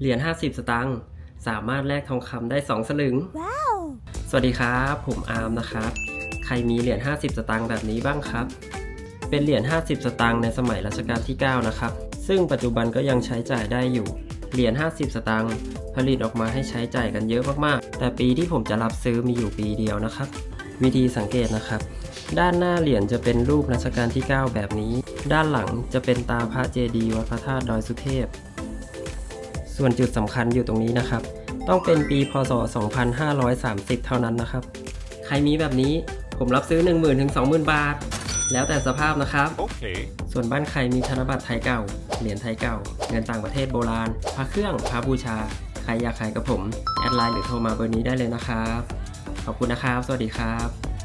เหรียญ50 สตางค์สามารถแลกทองคำได้ 2 สลึง สวัสดีครับ ผมอาร์มนะครับ ใครมีเหรียญ50 สตางค์แบบนี้บ้างครับ เป็นเหรียญ50 สตางค์ในสมัยรัชกาลที่ 9 นะครับ ซึ่งปัจจุบันก็ยังใช้จ่ายได้อยู่ เหรียญ50 สตางค์ผลิตออกมาให้ใช้จ่ายกันเยอะมากๆ แต่ปีที่ผมจะรับซื้อมีอยู่ปีเดียวนะครับ วิธีสังเกตนะครับ ด้านหน้าเหรียญจะเป็นรูปรัชกาลที่ 9 แบบนี้ ด้านหลังจะเป็นตาพระเจดีย์วัดพระธาตุดอยสุเทพ ส่วนจุดสำคัญอยู่ตรงนี้นะครับ ต้องเป็นปีพศ 2530 เท่านั้นนะครับ ใครมีแบบนี้ผมรับซื้อ 10,000ถึง20,000 บาท แล้วแต่สภาพนะครับ Okay. ส่วนบ้านใครมีธนบัตรไทยเก่า เหรียญไทยเก่า เงินต่างประเทศโบราณ พระเครื่อง พระบูชา ใครอยากขายกับผม แอดไลน์หรือโทรมาเบอร์นี้ได้เลยนะครับ ขอบคุณนะครับ สวัสดีครับ